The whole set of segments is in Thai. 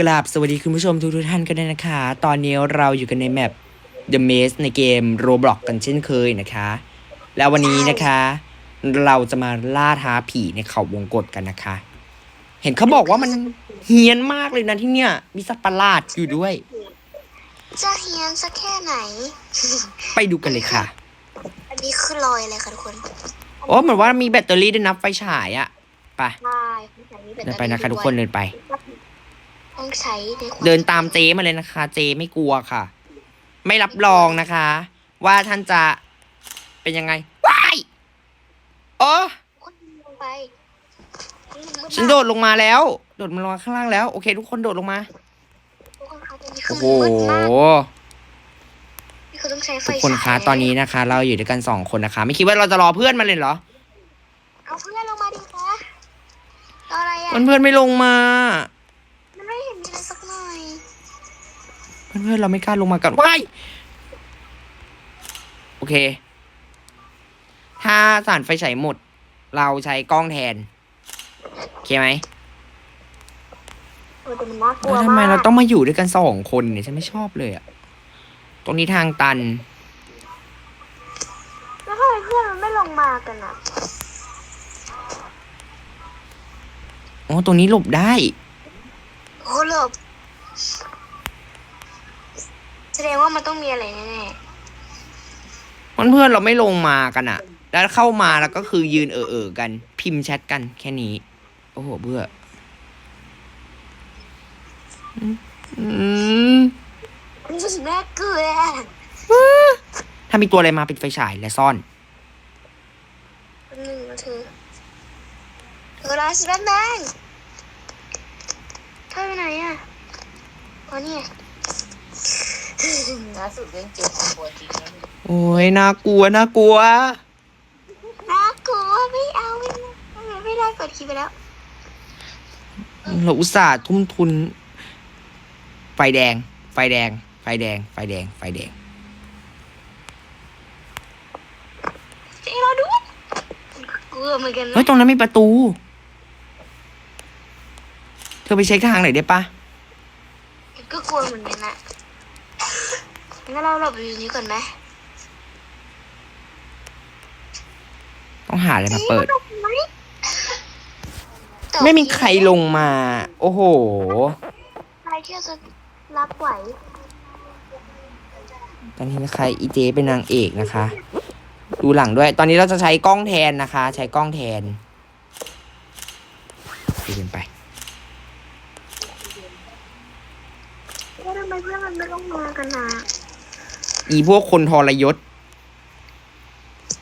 กราบสวัสดีคุณผู้ชมทุกทุกๆท่านกันด้วยนะคะ ตอนนี้เราอยู่กันในแมป The Maze ในเกม Roblox กันเช่นเคยนะคะ แล้ววันนี้นะคะ เราจะมาล่าท้าผีในเขาวงกฏกันนะคะ เห็นเขาบอกว่ามันเฮี้ยนมากเลยนะที่เนี่ย มีสัตว์ประหลาดอยู่ด้วย จะเฮียนสักแค่ไหน ไปดูกันเลยค่ะ อันนี้คือรอยอะไรคะทุกคนโอ้เหมือนว่ามีแบตเตอรี่ด้วยนะไฟฉายอะไปใช่ต้องใช้แบตเดินตอรี่ไปนะคะทุกคนเดินไป ต้องใช้ในความเดินตามเจมาเลยนะคะ เจไม่กลัวค่ะ ไม่รับรองนะคะ ว่าท่านจะเป็นยังไงว้ายโอ้คนลงไปฉันโดดลงมาแล้ว โดดมาลงมาข้างล่างแล้ว โอเค ทุกคนโดดลงมาทุกคนคะตอนนี้คืโอ้อโห มืดมากนี่คือต้องใช้ไฟทุกคนคะฉายตอนนี้นะคะ เราอยู่ด้วยกันสองคนนะคะ ไม่คิดว่าเราจะรอเพื่อนมาเลยเหรอเอาเพื่อนลงมาดิคะรออะไรอะเพื่อนๆไม่ลงมา มันไม่เห็นมีอะไรสักหน่อย เพื่อนๆเราไม่กล้าลงมากันว้ายโอเค ถ้าสารไฟฉายหมด เราใช้กล้องแทน โอเคไหมเออแต่มันน่ากลัวแล้วมากทำไมเราต้องมาอยู่ด้วยกันสองคนเนี่ยฉันไม่ชอบเลยอะตรงนี้ทางตัน แล้วทำไมเพื่อนมันไม่ลงมากันอะอ๋อตรงนี้หลบได้โอ้หลบ แสดงว่ามันต้องมีอะไรแน่เพื่อนๆเราไม่ลงมากันอะแล้วเข้ามาแล้วก็คือยืนเออเออๆกัน พิมพ์แชทกันแค่นี้ โอ้โหเบื่ออืมๆรู้สึกน่ากลัวถ้ามีตัวอะไรมาปิดไฟฉายและซ่อน หนึ่งนะเธอเธอลาสแบทแมนเธอไปไหนอะอ๋อนี่ไง ล่าสุดเรื่องจริงตัวจริงนะโอ้ยน่ากลัวน่ากลัว น่ากลัวไม่เอาไม่ได้ไม่ได้เปิดคลิปไปแล้ว เราอุตส่าห์ทุ่มทุน ไฟแดง ไฟแดง ไฟแดง ไฟแดง ไฟแดงเจ๊เราด้วยกลัวเหมือนกันเฮ้ยนะตรงนั้นมีประตู เธอไปเช็คทางหน่อยได้ปะก็กลัวเหมือนกันนะ งั้นเราหลบอยู่นี้ก่อนไหมต้องหาอะไรมาเปิดหลบไหมไม่มีใครลงมา โอ้โห ใครที่จะรับไหว ตอนนี้นะคะอีเจเป็นนางเอกนะคะ ดูหลังด้วย ตอนนี้เราจะใช้กล้องแทนนะคะ ใช้กล้องแทนดูกันไป แล้วทำไมเพื่อนมันไม่ลงมากันนะ อีพวกคนทรยศ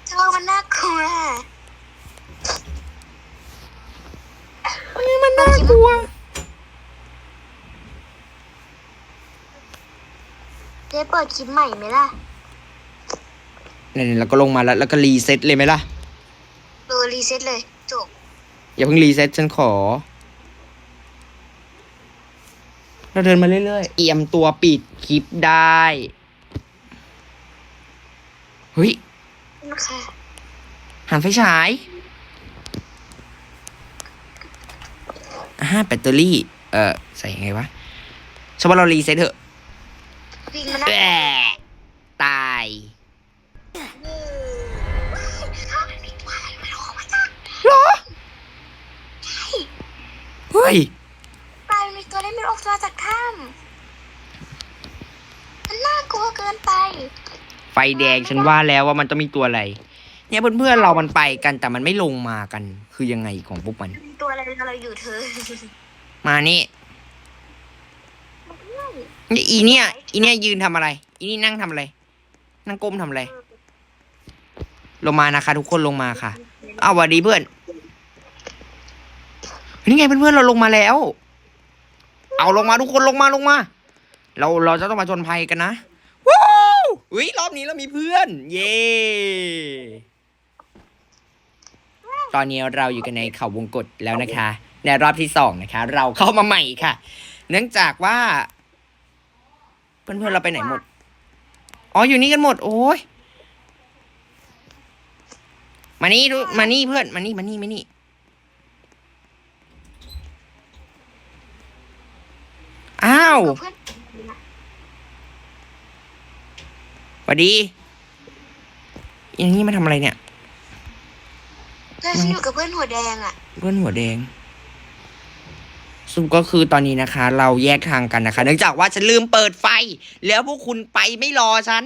เธอมันน่ากลัวมันน่ากลัว เจ๊เปิดคลิปใหม่ไหมล่ะเนี่ยเราก็ลงมาแล้วแล้วก็รีเซ็ตเลยไหมล่ะ เออรีเซ็ตเลยจบอย่าเพิ่งรีเซ็ตฉันขอ เราเดินมาเรื่อยๆ เอียมตัวปิดคลิปได้ เฮ้ยนะคะหันไฟฉายอ่าแบตเตอรี่ เออใส่ยังไงวะชอบว่าเรารีเซ็ตเถอะวิ่งมาน่าแอะตายเหรอเฮ้ยตายมีตัวเล่นมันออกมาจากถ้ำมันน่ากลัวเกินไป ไฟแดงฉันว่าแล้วว่ามันต้องมีตัวอะไร เนี่ยเพื่อนๆเรามันไปกันแต่มันไม่ลงมากัน คือยังไงของพวกมันมีตัวอะไรอะไรอยู่เธอมานี่นี่อีเนี่ย อีเนี่ยยืนทำอะไร อีนี่นั่งทำอะไร นั่งก้มทำอะไร ลงมานะคะ ทุกคนลงมาค่ะอ้าวสวัสดีเพื่อน นี่ไงเพื่อนๆเราลงมาแล้ว เอาลงมาทุกคนลงมาลงมา เราเราจะต้องมาชนภัยกันนะว้าว อุ้ยรอบนี้เรามีเพื่อน เย้ตอนนี้เราอยู่กันในเขาวงกฏแล้วนะคะ ในรอบที่สองนะคะ เราเข้ามาใหม่ค่ะ เนื่องจากว่า เพื่อนๆเราไปไหนหมด อ๋ออยู่นี่กันหมด โอ้ยมานี่ดูมานี่เพื่อนมานี่มานี่มานี่อ้าว เพื่อน ส วัสดี อย่างนี้มาทำอะไรเนี่ยเพื่อนฉันอยู่กับเพื่อนหัวแดงอะ เพื่อนหัวแดงสรุปก็คือตอนนี้นะคะ เราแยกทางกันนะคะ เนื่องจากว่าฉันลืมเปิดไฟ แล้วพวกคุณไปไม่รอฉัน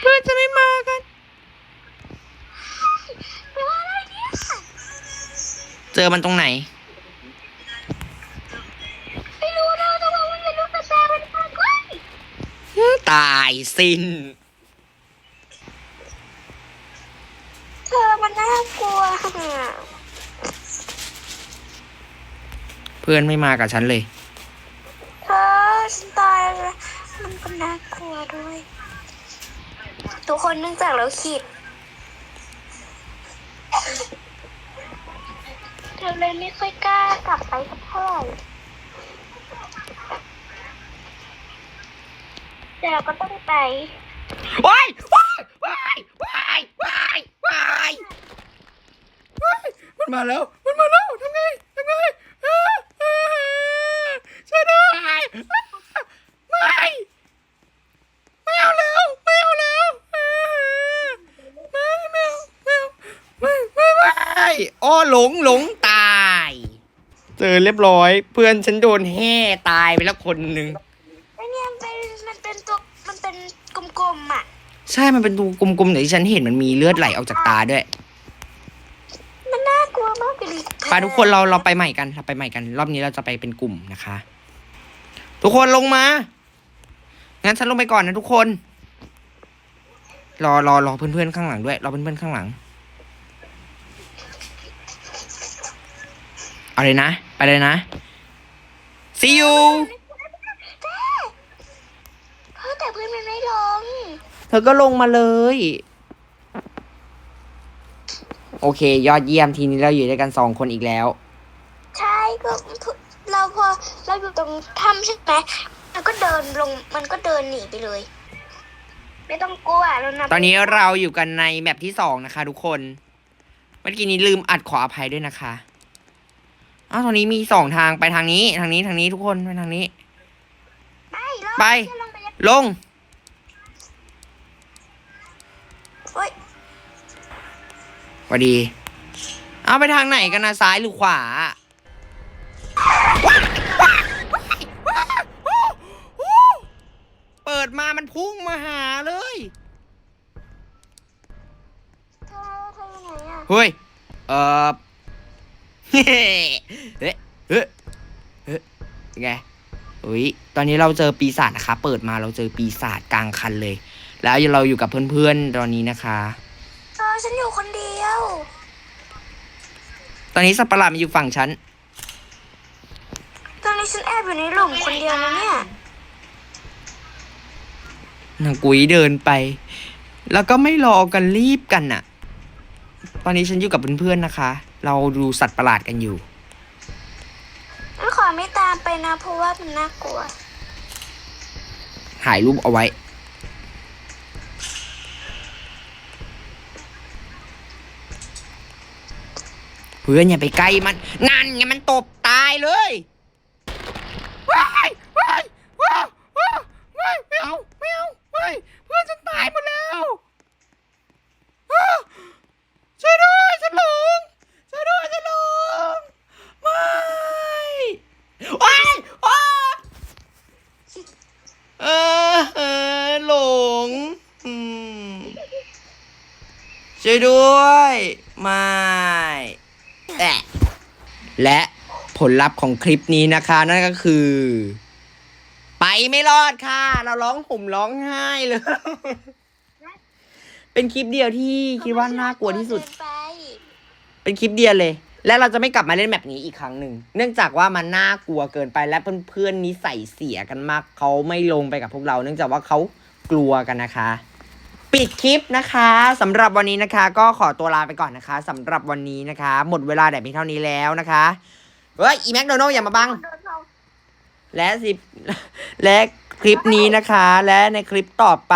เพื่อนจะไม่มากัน เจอมันตรงไหน ตายสิ้น เธอมันน่ากลัวเพื่อนไม่มากับฉันเลย เธอฉันตายแล้วมันก็น่ากลัวด้วย ทุกคนเนื่องจากเราขีดเธอเลยไม่ค่อยกล้ากลับไปสักเท่าไหร่ แต่เราก็ต้องไปว้ายว้ายว้ายว้ายว้ายว้ายมันมาแล้ว มันมาแล้วทำไงทำไงอ่าอ่าช่วยด้วยไม่ไม่เอาแล้วไม่เอาแล้วไม่ไม่เอาไม่เอาไม่ไม่ไม่อ้อหลงหลงตาย เจอเรียบร้อย เพื่อนฉันโดนแห่ตายไปแล้วคนหนึ่ง เป็นตัวมันเป็นกลมๆอะใช่ มันเป็นตัวกลมๆแต่ที่ฉันเห็นมันมีเลือดไหลออกจากตาด้วยมันน่ากลัวมากเลยไปทุกคนเราเราไปใหม่กันเราไปใหม่กัน รอบนี้เราจะไปเป็นกลุ่มนะคะ ทุกคนลงมา งั้นฉันลงไปก่อนนะทุกคน รอรอรอเพื่อนๆข้างหลังด้วยรอเพื่อนๆข้างหลัง เอาเลยนะ ไปเลยนะ see you เพราะแต่เพื่อนมันไม่ลง เธอก็ลงมาเลย โอเค ยอดเยี่ยมทีนี้เราอยู่ด้วยกันสองคนอีกแล้ว ใช่ก็เราพอเราอยู่ตรงถ้ำใช่ไหมมันก็เดินลงมันก็เดินหนีไปเลย ไม่ต้องกลัวเรานะตอนนี้เราอยู่กันในแมปที่สองนะคะ ทุกคน เมื่อกี้นี้ลืมอัดขออภัยด้วยนะคะอ้าวตอนนี้มีสองทางไปทางนี้ ทางนี้ทางนี้ทุกคนไปทางนี้ ไป ลง วัสดี เอาไปทางไหนกันนะซ้ายหรือขวาว้ายว้ายว้ายว้ายโอ้โอ้เปิดมามันพุ่งมาหาเลยเธอเธออยู่ไหนอะเฮ้ย เออเฮ้เฮ้เฮ้เฮ้เป็นไงอุ้ยตอนนี้เราเจอปีศาจนะคะ เปิดมาเราเจอปีศาจกลางคันเลย แล้วเราอยู่กับเพื่อนๆตอนนี้นะคะเธอฉันอยู่คนเดียว ตอนนี้สัตว์ประหลาดมันอยู่ฝั่งฉัน ตอนนี้ฉันแอบอยู่ในหลุมคนเดียวนะเนี่ย นางกุ้ยเดินไป แล้วก็ไม่รอกันรีบกันน่ะ ตอนนี้ฉันอยู่กับเพื่อนๆนะคะ เราดูสัตว์ประหลาดกันอยู่ฉันขอไม่ตามไปนะเพราะว่ามันน่ากลัว ถ่ายรูปเอาไว้ เพื่อนอย่าไปใกล้มัน นั่นไงมันตบตายเลยว้ายว้ายว้ายว้ายว้ายไม่เอาไม่เอาว้ายเพื่อนฉันตายหมดแล้วอ้าช่วยด้วยฉันหลงช่วยด้วยฉันหลงไม่ว้ายว้าเออเออหลงอืมช่วยด้วย ไม่ แอะและผลลัพธ์ของคลิปนี้นะคะ นั่นก็คือ ไปไม่รอดค่ะ เราร้องห่มร้องไห้เลย เป็นคลิปเดียวที่คิดว่าน่ากลัวที่สุดเปเป็นคลิปเดียวเลย และเราจะไม่กลับมาเล่นแบบนี้อีกครั้งหนึ่ง เนื่องจากว่ามันน่ากลัวเกินไปและเพื่อนๆนิสัยเสียกันมาก เขาไม่ลงไปกับพวกเรา เนื่องจากว่าเขากลัวกันนะคะ ปิดคลิปนะคะสำหรับวันนี้นะคะ ก็ขอตัวลาไปก่อนนะคะสำหรับวันนี้นะคะ หมดเวลาแต่เพียงเท่านี้แล้วนะคะเฮ้ยอีแม็กโดนัลอย่ามาบัง และสิบและคลิปนี้นะคะ และในคลิปต่อไป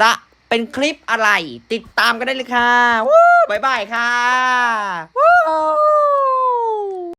จะเป็นคลิปอะไร ติดตามกันได้เลยค่ะวู้บายบายค่ะวู้